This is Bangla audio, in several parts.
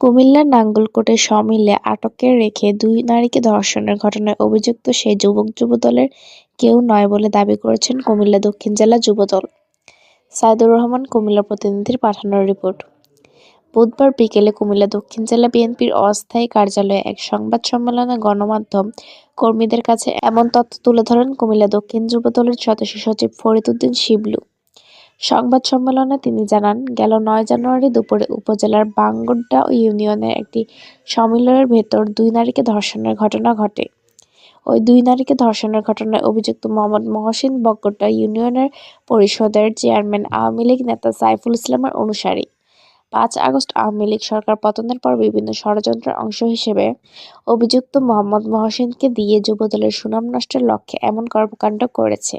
কুমিল্লার নাঙ্গলকোটে সমিলে আটকে রেখে দুই নারীকে ধর্ষণের ঘটনায় অভিযুক্ত সেই যুবক-যুবদলের কেউ নয় বলে দাবি করেছেন কুমিল্লা দক্ষিণ জেলা যুবদল। সাইদুর রহমান, কুমিল্লা প্রতিনিধির পাঠানোর রিপোর্ট। বুধবার বিকেলে কুমিল্লা দক্ষিণ জেলা বিএনপির অস্থায়ী কার্যালয়ে এক সংবাদ সম্মেলনে গণমাধ্যম কর্মীদের কাছে এমন তথ্য তুলে ধরেন কুমিল্লা দক্ষিণ যুবদলের সদস্য সচিব ফরিদ উদ্দিন শিবলু। সংবাদ সম্মেলনে তিনি জানান, গেল নয় জানুয়ারি দুপুরে উপজেলার বাঙ্গড্ডা ইউনিয়নের একটি সমিলনের ভেতর দুই নারীকে ধর্ষণের ঘটনা ঘটে। ওই দুই নারীকে ধর্ষণের ঘটনায় অভিযুক্ত মোহাম্মদ মহসিন বগড্ডা ইউনিয়নের পরিষদের চেয়ারম্যান আওয়ামী লীগ নেতা সাইফুল ইসলামের অনুসারী। পাঁচ আগস্ট আওয়ামী লীগ সরকার পতনের পর বিভিন্ন ষড়যন্ত্রের অংশ হিসেবে অভিযুক্ত মোহাম্মদ মহসিনকে দিয়ে যুবদলের সুনাম নষ্টের লক্ষ্যে এমন কর্মকাণ্ড করেছে।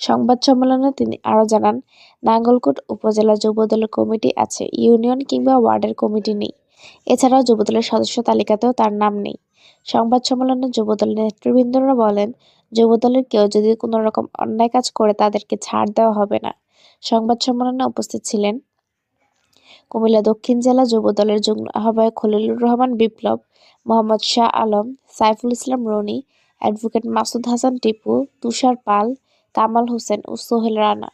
সংবাদ সম্মেলনে তিনি আরও জানান, নাঙ্গলকোট উপজেলা যুবদলের কমিটি আছে, ইউনিয়ন কিংবা ওয়ার্ডের কমিটি নেই। এছাড়াও যুবদলের সদস্য তালিকাতেও তার নাম নেই। সংবাদ সম্মেলনে যুবদলের নেতৃবৃন্দরা বলেন, যুবদলের কেউ যদি কোনো রকম অন্যায় কাজ করে তাদেরকে ছাড় দেওয়া হবে না। সংবাদ সম্মেলনে উপস্থিত ছিলেন কুমিল্লা দক্ষিণ জেলা যুবদলের যুগ্ম আহ্বায়ক খলিলুর রহমান বিপ্লব, মোহাম্মদ শাহ আলম, সাইফুল ইসলাম রনি, অ্যাডভোকেট মাসুদ হাসান টিপু, তুষার পাল, কামাল হোসেন ও সোহেল রানা।